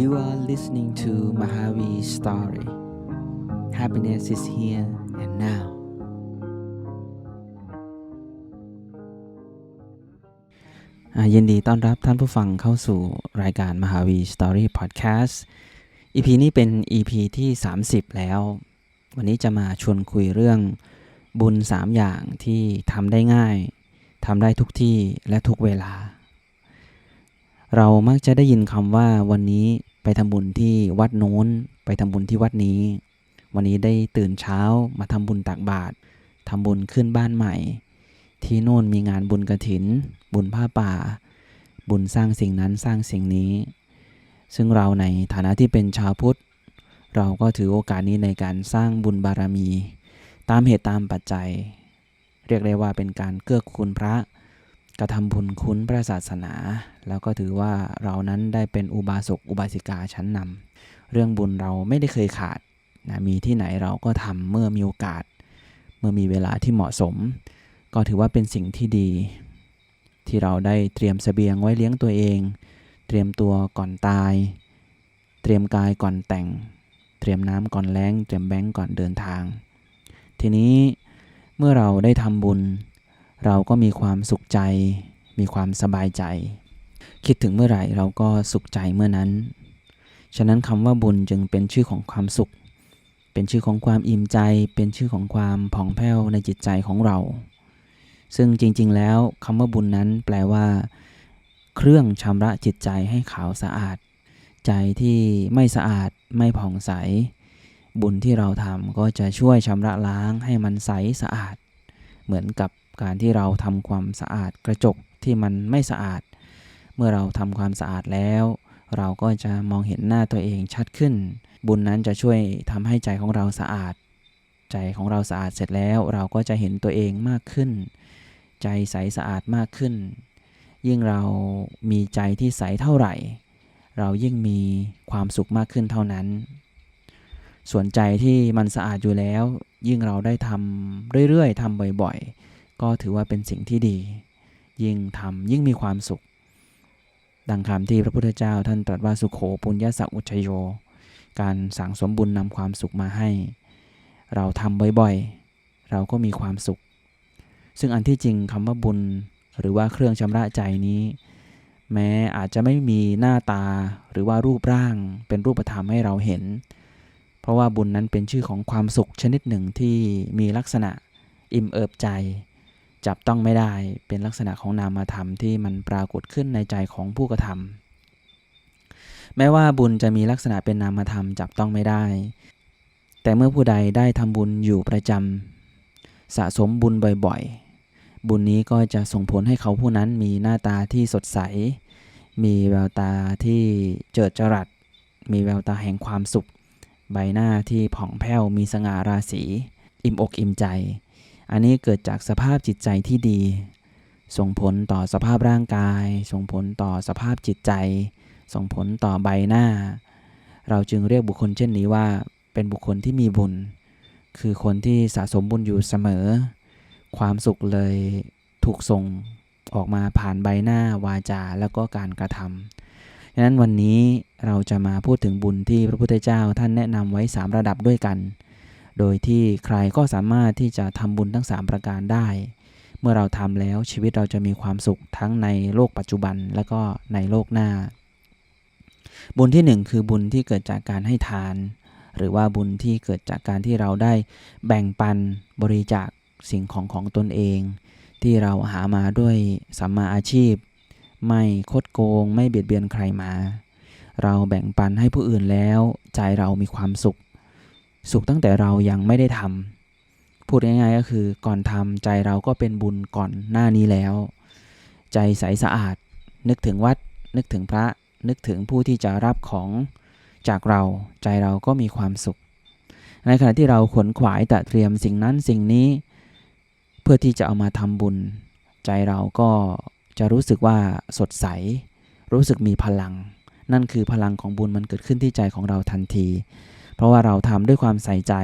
You are listening to Mahavi Story. Happiness is here and now. ยินดีต้อนรับท่านผู้ฟังเข้าสู่รายการมหาวี Story Podcast EP นี้เป็น EP ที่ 30 แล้ว วันนี้จะมาชวนคุยเรื่องบุญ 3 อย่างที่ทำได้ง่ายทำได้ทุกที่และทุกเวลา เรามักจะได้ยินคำว่าวันนี้ไปทำบุญที่วัดโน้น ไปทำบุญที่วัดนี้ วันนี้ได้ตื่นเช้ามาทำบุญตักบาตรทำบุญขึ้นบ้านใหม่ ที่โน่นมีงานบุญกระถิน บุญผ้าป่า บุญสร้างสิ่งนั้นสร้างสิ่งนี้ ซึ่งเราในฐานะที่เป็นชาวพุทธ เราก็ถือโอกาสนี้ในการสร้างบุญบารมี ตามเหตุตามปัจจัย เรียกได้ว่าเป็นการเกื้อกูลพระ กระทำบุญคุ้นพระศาสนา แล้วก็ถือว่าเรานั้นได้เป็นอุบาสกอุบาสิกาชั้นนำเรื่องบุญเราไม่ได้เคยขาดนะมีที่ไหนเราก็ทำเมื่อมีโอกาส เมื่อมีเวลาที่เหมาะสม ก็ถือว่าเป็นสิ่งที่ดี ที่เราได้เตรียมเสบียงไว้เลี้ยงตัวเอง เตรียมตัวก่อนตาย เตรียมกายก่อนแต่ง เตรียมน้ำก่อนแล้ง เตรียมแบงก์ก่อนเดินทาง ทีนี้เมื่อเราได้ทำบุญ เราก็มีความสุขใจ มีความสบายใจ คิดถึงเมื่อไหร่เราก็สุขใจเมื่อนั้น ฉะนั้นคำว่าบุญจึงเป็นชื่อของความสุข เป็นชื่อของความอิ่มใจ เป็นชื่อของความผ่องแผ้วในจิตใจของเรา ซึ่งจริงๆแล้วคำว่าบุญนั้นแปลว่า เครื่องชำระจิตใจให้ขาวสะอาด ใจที่ไม่สะอาดไม่ผ่องใส บุญที่เราทำก็จะช่วยชำระล้างให้มันใสสะอาด เหมือนกับ การที่เราทำความสะอาดกระจกที่มันไม่สะอาด เมื่อเราทำความสะอาดแล้ว เราก็จะมองเห็นหน้าตัวเองชัดขึ้น บุญนั้นจะช่วยทำให้ใจของเราสะอาด ใจของเราสะอาดเสร็จแล้วเราก็จะเห็นตัวเองมากขึ้น ใจใสสะอาดมากขึ้น ยิ่งเรามีใจที่ใสเท่าไหร่ เรายิ่งมีความสุขมากขึ้นเท่านั้นส่วนใจที่มันสะอาดอยู่แล้ว ยิ่งเราได้ทำเรื่อยๆทำบ่อยๆ ก็ถือว่าเป็นสิ่งที่ดี ยิ่งทำยิ่งมีความสุข ดังคำที่พระพุทธเจ้าท่านตรัสว่าสุขโขปุญญาสักอุชโย การสั่งสมบุญนำความสุขมาให้ เราทำบ่อยๆ เราก็มีความสุข ซึ่งอันที่จริงคำว่าบุญหรือว่าเครื่องชำระใจนี้ แม้อาจจะไม่มีหน้าตาหรือว่ารูปร่างเป็นรูปธรรมให้เราเห็น เพราะว่าบุญนั้นเป็นชื่อของความสุขชนิดหนึ่งที่มีลักษณะอิ่มเอิบใจ จับต้องไม่ได้เป็นลักษณะของนามธรรมที่มันปรากฏขึ้นในใจของผู้กระทำแม้ว่าบุญจะมีลักษณะเป็นนามธรรมจับต้องไม่ได้ แต่เมื่อผู้ใดได้ทำบุญอยู่ประจำสะสมบุญบ่อยๆ บุญนี้ก็จะส่งผลให้เขาผู้นั้นมีหน้าตาที่สดใส มีแววตาที่เจิดจรัส มีแววตาแห่งความสุข ใบหน้าที่ผ่องแผ้วมีสง่าราศี อิ่มอกอิ่มใจ อันนี้เกิดจากสภาพจิตใจที่ดี ส่งผลต่อสภาพร่างกาย ส่งผลต่อสภาพจิตใจ ส่งผลต่อใบหน้า เราจึงเรียกบุคคลเช่นนี้ว่าเป็นบุคคลที่มีบุญ คือคนที่สะสมบุญอยู่เสมอ ความสุขเลยถูกส่งออกมาผ่านใบหน้าวาจาแล้วก็การกระทำดังนั้นวันนี้เราจะมาพูดถึงบุญที่พระพุทธเจ้าท่านแนะนำไว้ 3 ระดับด้วยกัน โดยที่ใครก็สามารถที่จะทำบุญทั้ง 3 ประการได้ เมื่อเราทำแล้วชีวิตเราจะมีความสุขทั้งในโลกปัจจุบันและก็ในโลกหน้า บุญที่ 1 คือบุญที่เกิดจากการให้ทาน หรือว่าบุญที่เกิดจากการที่เราได้แบ่งปันบริจาคสิ่งของของตนเอง ที่เราหามาด้วยสัมมาอาชีพ ไม่คดโกง ไม่เบียดเบียนใครมา เราแบ่งปันให้ผู้อื่นแล้ว ใจเรามีความสุข สุขตั้งแต่เรายังไม่ได้ทำพูดง่ายๆก็คือก่อนทำใจเราก็เป็นบุญก่อนหน้านี้แล้ว ใจใสสะอาด นึกถึงวัด นึกถึงพระนึกถึงผู้ที่จะรับของจากเราใจเราก็มีความสุข ในขณะที่เราขวนขวายแต่เตรียมสิ่งนั้นสิ่งนี้ เพื่อที่จะเอามาทำบุญ ใจเราก็จะรู้สึกว่าสดใส รู้สึกมีพลัง นั่นคือพลังของบุญมันเกิดขึ้นที่ใจของเราทันที เพราะว่าเราทำด้วยความใส่ใจ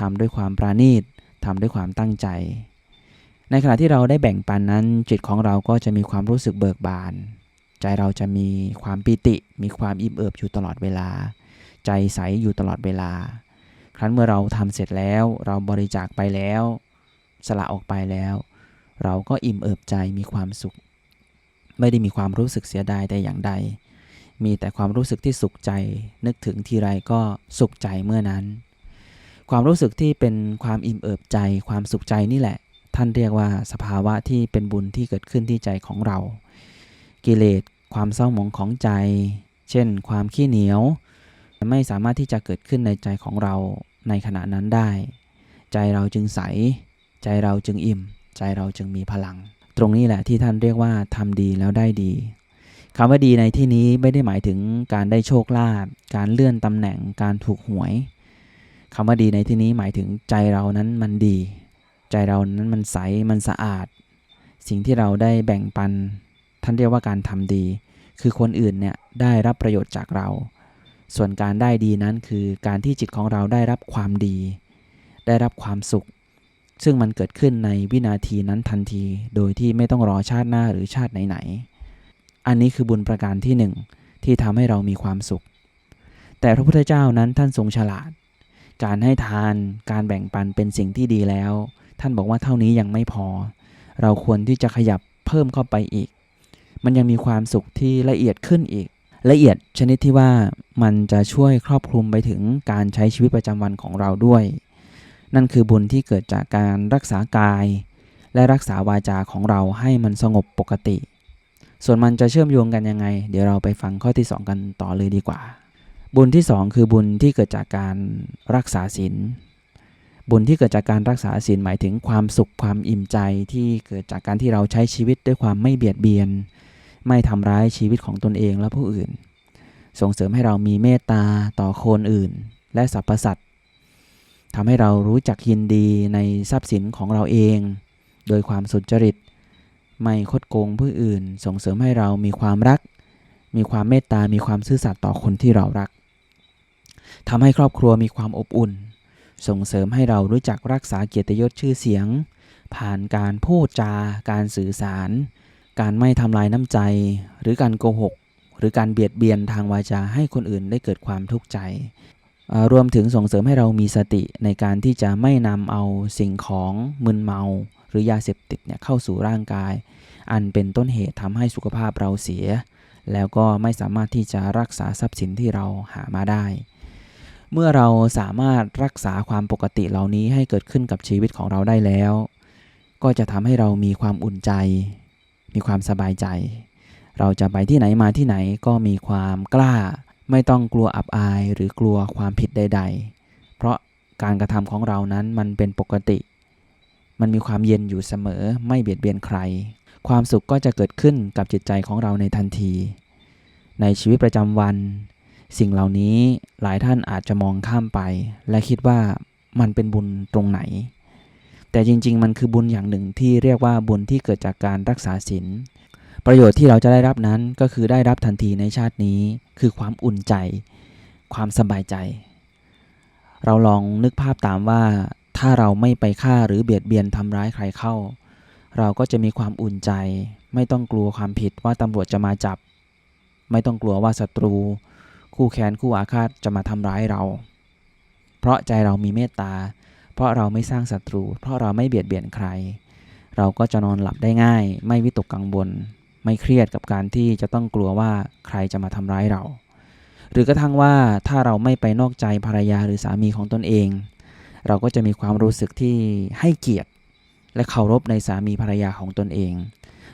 ทำด้วยความปราณีตทำด้วยความตั้งใจ ในขณะที่เราได้แบ่งปันนั้น จิตของเราก็จะมีความรู้สึกเบิกบาน ใจเราจะมีความปิติ มีความอิ่มเอิบอยู่ตลอดเวลา ใจใสอยู่ตลอดเวลา ครั้นเมื่อเราทำเสร็จแล้ว เราบริจาคไปแล้ว สละออกไปแล้ว เราก็อิ่มเอิบใจมีความสุข ไม่ได้มีความรู้สึกเสียดายแต่อย่างใด มีแต่ความรู้สึกที่สุขใจ นึกถึงทีไรก็สุขใจเมื่อนั้น ความรู้สึกที่เป็นความอิ่มเอิบใจ ความสุขใจนี่แหละ ท่านเรียกว่าสภาวะที่เป็นบุญที่เกิดขึ้นที่ใจของเรา กิเลสความเศร้าหมองของใจ เช่น ความขี้เหนียว ไม่สามารถที่จะเกิดขึ้นในใจของเราในขณะนั้นได้ ใจเราจึงใส ใจเราจึงอิ่ม ใจเราจึงมีพลัง ตรงนี้แหละที่ท่านเรียกว่าทำดีแล้วได้ดี คำว่าดีในที่นี้ไม่ได้หมายถึงการได้โชคลาภการเลื่อนตำแหน่งการถูกหวยคำว่าดีในที่นี้หมายถึงใจเรานั้นมันดี ใจเรานั้นมันใสมันสะอาด สิ่งที่เราได้แบ่งปัน ท่านเรียกว่าการทำดี คือคนอื่นเนี่ยได้รับประโยชน์จากเรา ส่วนการได้ดีนั้นคือการที่จิตของเราได้รับความดี ได้รับความสุข ซึ่งมันเกิดขึ้นในวินาทีนั้นทันที โดยที่ไม่ต้องรอชาติหน้าหรือชาติไหนๆ อันนี้คือบุญประการที่หนึ่งที่ทำให้เรามีความสุข แต่พระพุทธเจ้านั้นท่านทรงฉลาด การให้ทานการแบ่งปันเป็นสิ่งที่ดีแล้ว ท่านบอกว่าเท่านี้ยังไม่พอ เราควรที่จะขยับเพิ่มเข้าไปอีก มันยังมีความสุขที่ละเอียดขึ้นอีก ละเอียดชนิดที่ว่ามันจะช่วยครอบคลุมไปถึงการใช้ชีวิตประจำวันของเราด้วย นั่นคือบุญที่เกิดจากการรักษากาย และรักษาวาจาของเราให้มันสงบปกติ ส่วนมันจะเชื่อมโยงกันยังไง เดี๋ยวเราไปฟังข้อที่ 2 กันต่อเลยดีกว่า บุญที่ 2 คือบุญที่เกิดจากการรักษาศีลบุญที่เกิดจากการรักษาศีลหมายถึงความสุขความอิ่มใจที่เกิดจากการที่เราใช้ชีวิตด้วยความไม่เบียดเบียน ไม่ทำร้ายชีวิตของตนเองและผู้อื่น ส่งเสริมให้เรามีเมตตาต่อคนอื่น และสรรพสัตว์ทำให้เรารู้จักยินดีในทรัพย์สินของเราเอง โดยความสุจริต ไม่คดโกงผู้อื่น ส่งเสริมให้เรามีความรัก มีความเมตตา มีความซื่อสัตย์ต่อคนที่เรารักทำให้ครอบครัวมีความอบอุ่น ส่งเสริมให้เรารู้จักรักษาเกียรติยศชื่อเสียง ผ่านการพูดจา การสื่อสาร การไม่ทำลายน้ำใจ หรือการโกหก หรือการเบียดเบียนทางวาจาให้คนอื่นได้เกิดความทุกข์ใจรวมถึงส่งเสริมให้เรามีสติในการที่จะไม่นำเอาสิ่งของมึนเมา หรือยาเสพติดเนี่ยเข้าสู่ร่างกาย อันเป็นต้นเหตุทำให้สุขภาพเราเสีย แล้วก็ไม่สามารถที่จะรักษาทรัพย์สินที่เราหามาได้ เมื่อเราสามารถรักษาความปกติเหล่านี้ให้เกิดขึ้นกับชีวิตของเราได้แล้ว ก็จะทำให้เรามีความอุ่นใจ มีความสบายใจ เราจะไปที่ไหนมาที่ไหนก็มีความกล้า ไม่ต้องกลัวอับอายหรือกลัวความผิดใด ๆ เพราะการกระทำของเรานั้นมันเป็นปกติ มันมีความเย็นอยู่เสมอไม่เบียดเบียนใคร ความสุขก็จะเกิดขึ้นกับจิตใจของเราในทันที ในชีวิตประจำวัน สิ่งเหล่านี้หลายท่านอาจจะมองข้ามไป และคิดว่ามันเป็นบุญตรงไหน แต่จริง ๆ มันคือบุญอย่างหนึ่งที่เรียกว่าบุญที่เกิดจากการรักษาศีลประโยชน์ที่เราจะได้รับนั้นก็คือได้รับทันทีในชาตินี้ คือความอุ่นใจ ความสบายใจ เราลองนึกภาพตามว่า ถ้าเราไม่ไปฆ่าหรือเบียดเบียนทำร้ายใครเข้า เราก็จะมีความอุ่นใจ ไม่ต้องกลัวความผิดว่าตำรวจจะมาจับ ไม่ต้องกลัวว่าศัตรู คู่แค้นคู่อาฆาตจะมาทำร้ายเรา เพราะใจเรามีเมตตา เพราะเราไม่สร้างศัตรู เพราะเราไม่เบียดเบียนใคร เราก็จะนอนหลับได้ง่าย ไม่วิตกกังวลไม่เครียดกับการที่จะต้องกลัวว่าใครจะมาทำร้ายเรา หรือกระทั่งว่าถ้าเราไม่ไปนอกใจภรรยาหรือสามีของตนเอง เราก็จะมีความรู้สึกที่ให้เกียรติ และเคารพในสามีภรรยาของตนเอง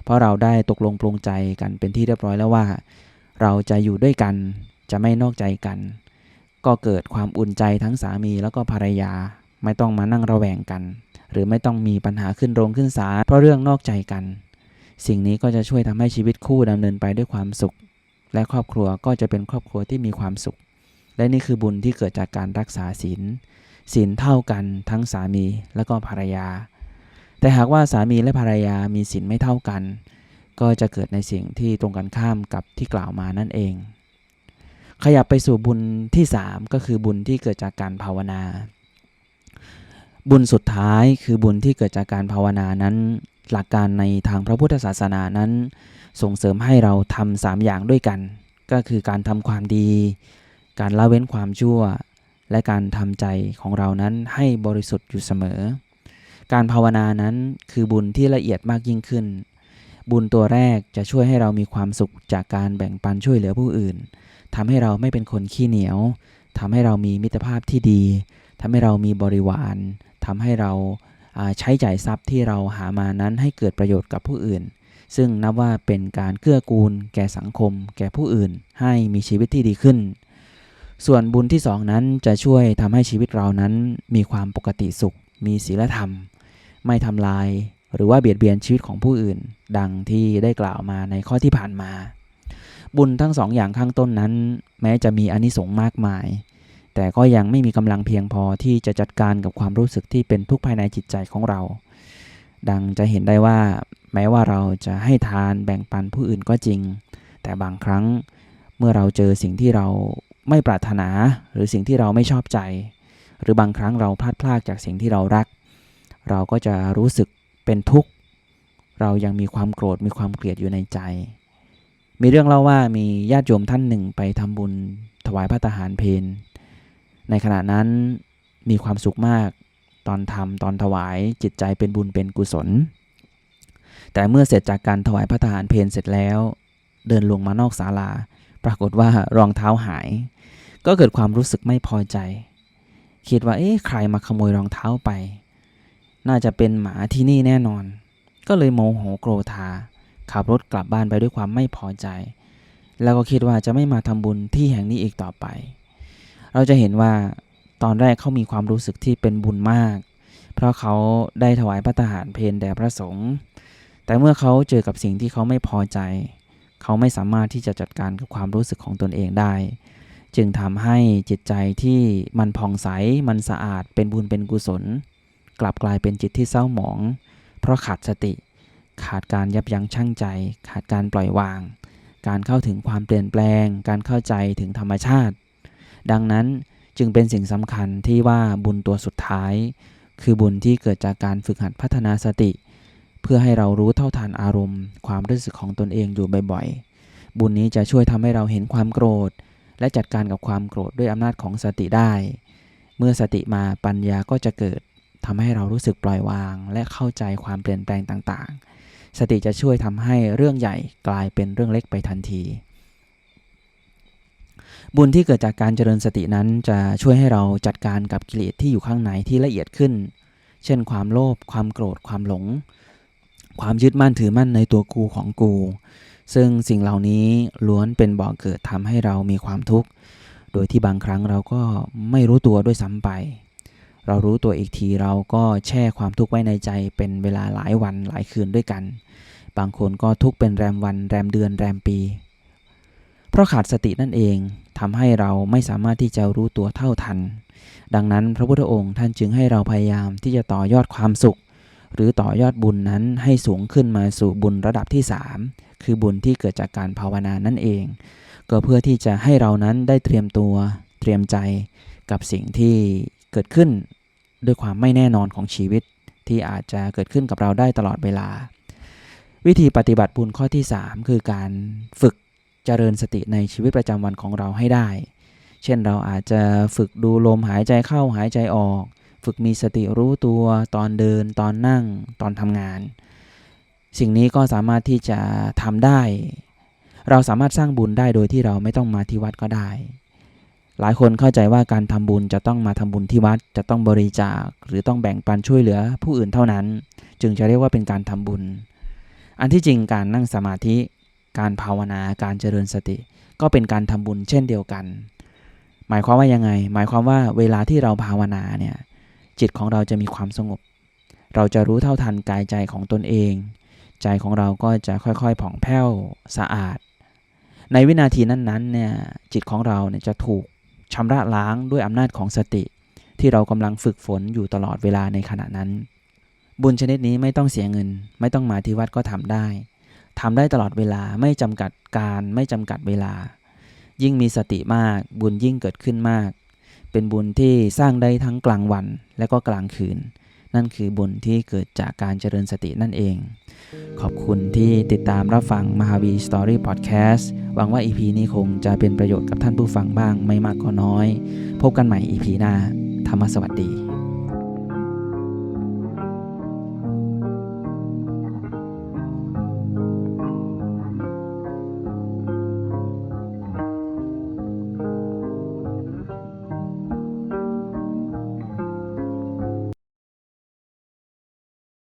เพราะเราได้ตกลงปลงใจกันเป็นที่เรียบร้อยแล้วว่า เราจะอยู่ด้วยกันจะไม่นอกใจกัน ก็เกิดความอุ่นใจทั้งสามีแล้วก็ภรรยาไม่ต้องมานั่งระแวงกัน หรือไม่ต้องมีปัญหาขึ้นโรงขึ้นศาลเพราะเรื่องนอกใจกัน สิ่งนี้ก็จะช่วยทำให้ชีวิตคู่ดำเนินไปด้วยความสุข และครอบครัวก็จะเป็นครอบครัวที่มีความสุข และนี่คือบุญที่เกิดจากการรักษาศีล ศีลเท่ากันทั้งสามีและก็ภรรยา แต่หากว่าสามีและภรรยามีศีลไม่เท่ากัน ก็จะเกิดในสิ่งที่ตรงกันข้ามกับที่กล่าวมานั่นเอง ขยับไปสู่บุญที่ 3 ก็คือบุญที่เกิดจากการภาวนา บุญสุดท้ายคือบุญที่เกิดจากการภาวนานั้น หลักการในทางพระพุทธศาสนานั้น ส่งเสริมให้เราทำสามอย่างด้วยกัน ก็คือการทำความดี การละเว้นความชั่ว และการทำใจของเรานั้นให้บริสุทธิ์อยู่เสมอ การภาวนานั้นคือบุญที่ละเอียดมากยิ่งขึ้น บุญตัวแรกจะช่วยให้เรามีความสุขจากการแบ่งปันช่วยเหลือผู้อื่นทำให้เราไม่เป็นคนขี้เหนียวทำให้เรามีมิตรภาพที่ดีทำให้เรามีบริวารทำให้เราใช้จ่ายทรัพย์ที่เราหามานั้นให้เกิดประโยชน์กับผู้อื่น ซึ่งนับว่าเป็นการเกื้อกูล แก่สังคม แก่ผู้อื่น ให้มีชีวิตที่ดีขึ้น ส่วนบุญที่สองนั้นจะช่วยทำให้ชีวิตเรานั้น มีความปกติสุข มีศีลธรรม ไม่ทำลาย หรือว่าเบียดเบียนชีวิตของผู้อื่น ดังที่ได้กล่าวมาในข้อที่ผ่านมา บุญทั้งสองอย่างข้างต้นนั้น แม้จะมีอนิสงส์มากมาย แต่ก็ยังไม่มีกำลังเพียงพอที่จะจัดการกับความรู้สึกที่เป็นทุกข์ภายในจิตใจของเรา ดังจะเห็นได้ว่า แม้ว่าเราจะให้ทานแบ่งปันผู้อื่นก็จริง แต่บางครั้งเมื่อเราเจอสิ่งที่เรา ไม่ปรารถนา หรือสิ่งที่เราไม่ชอบใจ หรือบางครั้งเราพลาดพลาดจากสิ่งที่เรารัก เราก็จะรู้สึกเป็นทุกข์ เรายังมีความโกรธมีความเกลียดอยู่ในใจ มีเรื่องเล่าว่ามีญาติโยมท่านหนึ่งไปทำบุญถวายพระทหารเพนในขณะนั้นมีความสุขมากตอนทำตอนถวายจิตใจเป็นบุญเป็นกุศล แต่เมื่อเสร็จจากการถวายพระทหารเพลเสร็จแล้ว เดินลงมานอกศาลา ปรากฏว่ารองเท้าหาย ก็เกิดความรู้สึกไม่พอใจ คิดว่าเอ๊ะใครมาขโมยรองเท้าไป น่าจะเป็นหมาที่นี่แน่นอน ก็เลยโมโหโกรธาขับรถกลับบ้านไปด้วยความไม่พอใจ แล้วก็คิดว่าจะไม่มาทำบุญที่แห่งนี้อีกต่อไป เราจะเห็นว่าตอนแรกเขามีความรู้สึกที่เป็นบุญมาก เพราะเขาได้ถวายพระทหารเพนแด่พระสงฆ์แต่เมื่อเขาเจอกับสิ่งที่เขาไม่พอใจ เขาไม่สามารถที่จะจัดการกับความรู้สึกของตนเองได้ จึงทำให้จิตใจที่มันผ่องใส มันสะอาด เป็นบุญเป็นกุศล กลับกลายเป็นจิตที่เศร้าหมอง เพราะขาดสติ ขาดการยับยั้งชั่งใจ ขาดการปล่อยวาง การเข้าถึงความเปลี่ยนแปลง การเข้าใจถึงธรรมชาติ ดังนั้นจึงเป็นสิ่งสำคัญที่ว่าบุญตัวสุดท้าย คือบุญที่เกิดจากการฝึกหัดพัฒนาสติ เพื่อให้เรารู้เท่าทันอารมณ์ ความรู้สึกของตนเองอยู่บ่อยๆ บุญนี้จะช่วยทำให้เราเห็นความโกรธ และจัดการกับความโกรธด้วยอำนาจของสติได้ เมื่อสติมาปัญญาก็จะเกิดทำให้เรารู้สึกปล่อยวาง และเข้าใจความเปลี่ยนแปลงต่างๆ สติจะช่วยทำให้เรื่องใหญ่กลายเป็นเรื่องเล็กไปทันที บุญที่เกิดจากการเจริญสตินั้นจะช่วยให้เราจัดการกับกิเลสที่อยู่ข้างในที่ละเอียดขึ้น เช่นความโลภ ความโกรธ ความหลง ความยึดมั่นถือมั่นในตัวกูของกู ซึ่งสิ่งเหล่านี้ล้วนเป็นบ่อกเกิดทำให้เรามีความทุกข์ โดยที่บางครั้งเราก็ไม่รู้ตัวด้วยซ้ำไป เรารู้ตัวอีกทีเราก็แช่ความทุกข์ไว้ในใจเป็นเวลาหลายวันหลายคืนด้วยกัน บางคนก็ทุกข์เป็นแรมวันแรมเดือนแรมปี เพราะขาดสตินั่นเองทำให้เราไม่สามารถที่จะรู้ตัวเท่าทัน ดังนั้นพระพุทธองค์ท่านจึงให้เราพยายามที่จะต่อยอดความสุข หรือต่อยอดบุญนั้นให้สูงขึ้นมาสู่บุญระดับที่ 3 คือบุญที่เกิดจากการภาวนานั่นเอง ก็เพื่อที่จะให้เรานั้นได้เตรียมตัว เตรียมใจกับสิ่งที่เกิดขึ้นด้วยความไม่แน่นอนของชีวิต ที่อาจจะเกิดขึ้นกับเราได้ตลอดเวลา วิธีปฏิบัติบุญข้อที่ 3 คือการฝึกเจริญสติในชีวิตประจำวันของเราให้ได้ เช่นเราอาจจะฝึกดูลมหายใจเข้าหายใจออก ฝึกมีสติรู้ตัวตอนเดิน ตอนนั่ง ตอนทำงาน สิ่งนี้ก็สามารถที่จะทำได้ เราสามารถสร้างบุญได้โดยที่เราไม่ต้องมาที่วัดก็ได้ หลายคนเข้าใจว่าการทำบุญจะต้องมาทำบุญที่วัด จะต้องบริจาค หรือต้องแบ่งปันช่วยเหลือผู้อื่นเท่านั้น จึงจะเรียกว่าเป็นการทำบุญ อันที่จริงการนั่งสมาธิ การภาวนา การเจริญสติ ก็เป็นการทำบุญเช่นเดียวกัน หมายความว่ายังไง หมายความว่าเวลาที่เราภาวนาเนี่ย จิตของเราจะมีความสงบ เราจะรู้เท่าทันกายใจของตนเอง ใจของเราก็จะค่อยๆผ่องแผ้วสะอาด ในวินาทีนั้นๆเนี่ยจิตของเราเนี่ยจะถูกชำระล้างด้วยอำนาจของสติ ที่เรากำลังฝึกฝนอยู่ตลอดเวลาในขณะนั้น บุญชนิดนี้ไม่ต้องเสียเงิน ไม่ต้องมาที่วัดก็ทำได้ทำได้ตลอดเวลาไม่จำกัดการไม่จำกัดเวลา ยิ่งมีสติมากบุญยิ่งเกิดขึ้นมาก เป็นบุญที่สร้างได้ทั้งกลางวันและก็กลางคืน นั่นคือบุญที่เกิดจากการเจริญสตินั่นเอง ขอบคุณที่ติดตามรับฟังมหาวีสตอรี่พอดแคสต์หวังว่า EP นี้คงจะเป็นประโยชน์กับท่านผู้ฟังบ้างไม่มากก็น้อย พบกันใหม่ EP หน้า ธรรมสวัสดี